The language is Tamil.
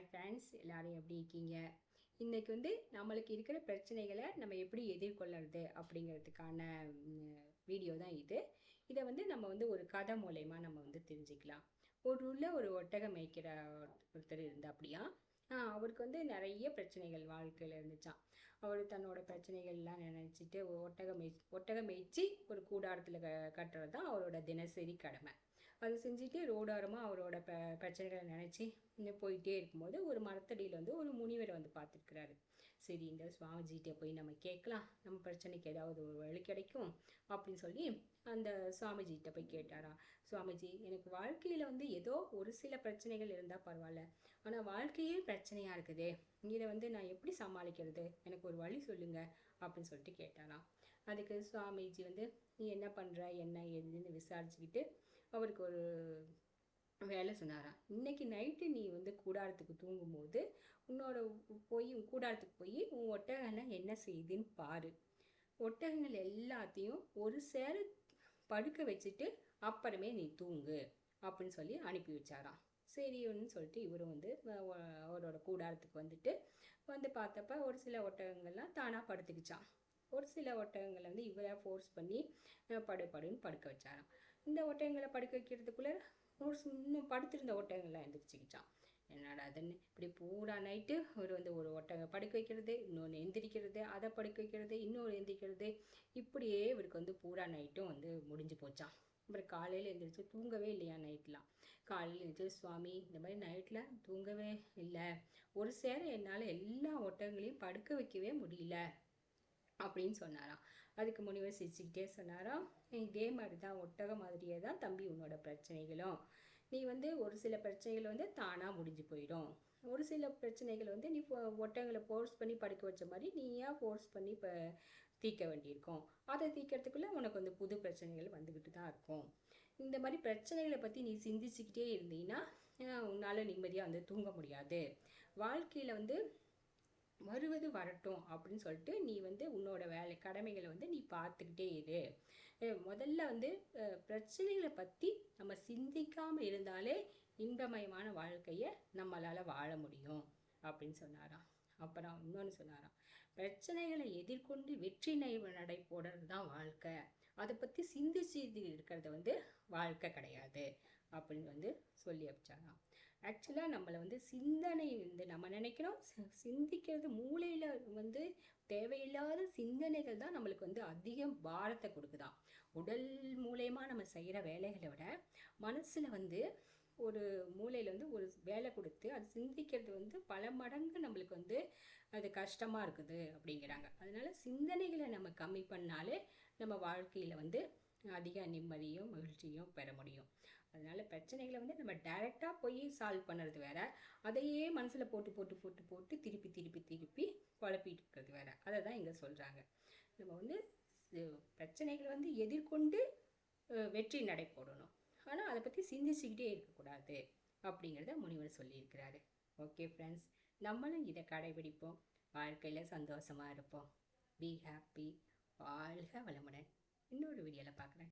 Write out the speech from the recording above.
ஹாய் ஃப்ரெண்ட்ஸ் எல்லோரும் எப்படி இருக்கீங்க? இன்றைக்கி வந்து நம்மளுக்கு இருக்கிற பிரச்சனைகளை நம்ம எப்படி எதிர்கொள்ளுறது அப்படிங்கிறதுக்கான வீடியோ தான் இது. இதை வந்து நம்ம வந்து ஒரு கதை மூலயமா நம்ம வந்து தெரிஞ்சுக்கலாம். ஒரு உள்ள ஒரு ஒட்டகம் மேய்க்கிற ஒருத்தர் இருந்தாப்படியா அவருக்கு வந்து நிறைய பிரச்சனைகள் வாழ்க்கையில் இருந்துச்சான் அவர் தன்னோட பிரச்சனைகள்லாம் நினச்சிட்டு ஒட்டகம் மேய் ஒட்டகம் மேய்ச்சி ஒரு கூடாரத்தில் க கட்டுறது தான் அவரோட தினசரி கடமை. அதை செஞ்சுட்டு ரோடாரமாக அவரோட ப பிரச்சனைகளை நினச்சி இன்னும் போயிட்டே இருக்கும்போது ஒரு மரத்தடியில் வந்து ஒரு முனிவரை வந்து பார்த்துருக்குறாரு. சரி இந்த சுவாமிஜிகிட்ட போய் நம்ம கேட்கலாம். நம்ம பிரச்சனைக்கு ஏதாவது ஒரு வழி கிடைக்கும் அப்படின்னு சொல்லி அந்த சுவாமிஜிகிட்ட போய் கேட்டாரா சுவாமிஜி எனக்கு வாழ்க்கையில் வந்து ஏதோ ஒரு சில பிரச்சனைகள் இருந்தால் பரவாயில்ல. ஆனால் வாழ்க்கையே பிரச்சனையாக இருக்குதே. இதை வந்து நான் எப்படி சமாளிக்கிறது? எனக்கு ஒரு வழி சொல்லுங்க அப்படின்னு சொல்லிட்டு கேட்டாராம். அதுக்கு சுவாமிஜி வந்து நீ என்ன பண்ணுற என்ன ஏதுன்னு விசாரிச்சுக்கிட்டு அவருக்கு ஒரு வேலை சொன்னாராம். இன்னைக்கு நைட்டு நீ வந்து கூடாரத்துக்கு தூங்கும்போது உன்னோட போய் உன் கூடாரத்துக்கு போய் உன் ஒட்டகம்லாம் என்ன செய்யுதுன்னு பாரு. ஒட்டகங்கள் எல்லாத்தையும் ஒரு சேர படுக்க வச்சுட்டு அப்புறமே நீ தூங்கு அப்படின்னு சொல்லி அனுப்பி வச்சாராம். சரின்னு சொல்லிட்டு இவரும் வந்து அவரோட கூடாரத்துக்கு வந்துட்டு வந்து பார்த்தப்ப ஒரு சில ஒட்டகங்கள்லாம் தானாக படுத்துக்கிச்சான் ஒரு சில ஒட்டகங்களை வந்து இவராக ஃபோர்ஸ் பண்ணி படு படுன்னு படுக்க வச்சாராம். இந்த ஒட்டகங்களை படுக்க வைக்கிறதுக்குள்ளே ஒரு இன்னும் படுத்திருந்த ஒட்டகங்கள்லாம் எந்திரிச்சிக்கிச்சான் என்னடா அதுன்னு இப்படி பூரா நைட்டு ஒரு வந்து ஒரு ஒட்டகை படுக்க வைக்கிறது இன்னொன்று எந்திரிக்கிறது அதை படுக்க வைக்கிறது இன்னொரு எந்திரிக்கிறது. இப்படியே இவருக்கு வந்து பூரா நைட்டும் வந்து முடிஞ்சு போச்சான் அப்புறம் காலையில் எழுந்திரிச்சு தூங்கவே இல்லையா நைட்லாம்? காலையில் எழுந்திரிச்சு சுவாமி இந்த மாதிரி நைட்டில் தூங்கவே இல்லை. ஒரு சேர என்னால் எல்லா ஒட்டகங்களையும் படுக்க வைக்கவே முடியல. அப்படின்னு சொன்னாராம். அதுக்கு முனிவர் சிரிச்சுக்கிட்டே சொன்னாராம் இதே மாதிரி தான் ஒட்டக மாதிரியே தான் தம்பி உன்னோட பிரச்சனைகளும். நீ வந்து ஒரு சில பிரச்சனைகள் வந்து தானாக முடிஞ்சு போயிடும். ஒரு சில பிரச்சனைகள் வந்து நீ ஒட்டங்களை ஃபோர்ஸ் பண்ணி படிக்க வச்ச மாதிரி நீ ஏன் ஃபோர்ஸ் பண்ணி இப்போ தீர்க்க வேண்டியிருக்கும்? அதை தீர்க்கறதுக்குள்ளே உனக்கு வந்து புது பிரச்சனைகள் வந்துக்கிட்டு தான் இருக்கும். இந்த மாதிரி பிரச்சனைகளை பற்றி நீ சிந்திச்சுக்கிட்டே இருந்தீங்கன்னா உன்னால் நிம்மதியாக வந்து தூங்க முடியாது. வாழ்க்கையில் வந்து வருவது வரட்டும் அப்படின்னு சொல்லிட்டு நீ வந்து உன்னோட வேலை கடமைகளை வந்து நீ பார்த்துக்கிட்டே இரு. முதல்ல வந்து பிரச்சனைகளை பற்றி நம்ம சிந்திக்காமல் இருந்தாலே இன்பமயமான வாழ்க்கையை நம்மளால் வாழ முடியும் அப்படின்னு சொன்னாராம். அப்புறம் இன்னொன்று சொன்னாராம். பிரச்சனைகளை எதிர்கொண்டு வெற்றி நடை போடுறது தான் வாழ்க்கை. அதை பற்றி சிந்திச்சு இருக்கிறது வந்து வாழ்க்கை கிடையாது அப்படின்னு வந்து சொல்லி வச்சாராம் ஆக்சுவலாக நம்மளை வந்து சிந்தனை வந்து நம்ம நினைக்கிறோம். சிந்திக்கிறது மூளையில் வந்து தேவையில்லாத சிந்தனைகள் தான் நம்மளுக்கு வந்து அதிகம் பாரத்தை கொடுக்குதாம் உடல் மூலயமா நம்ம செய்கிற வேலைகளை விட மனசில் வந்து ஒரு மூளையில் வந்து ஒரு வேலை கொடுத்து அது சிந்திக்கிறது வந்து பல மடங்கு நம்மளுக்கு வந்து அது கஷ்டமாக இருக்குது அப்படிங்கிறாங்க. அதனால சிந்தனைகளை நம்ம கம்மி பண்ணாலே நம்ம வாழ்க்கையில் வந்து அதிக நிம்மதியும் மகிழ்ச்சியும் பெற முடியும். அதனால் பிரச்சனைகளை வந்து நம்ம டைரெக்டாக போய் சால்வ் பண்ணுறது வேற. அதையே மனசில் போட்டு போட்டு போட்டு போட்டு திருப்பி திருப்பி திருப்பி குழப்பிட்டு இருக்கிறது வேற. அதை தான் இங்கே சொல்கிறாங்க நம்ம வந்து பிரச்சனைகளை வந்து எதிர்கொண்டு வெற்றி நடை போடணும் ஆனால் அதை பற்றி சிந்திச்சுக்கிட்டே இருக்கக்கூடாது அப்படிங்கிறத முனிவர் சொல்லியிருக்கிறாரு. ஓகே ஃப்ரெண்ட்ஸ் நம்மளும் இதை கடைபிடிப்போம். வாழ்க்கையில் சந்தோஷமாக இருப்போம். பி ஹாப்பி வாழ்க வளமுடன். இன்னொரு வீடியோவில் பார்க்குறேன்.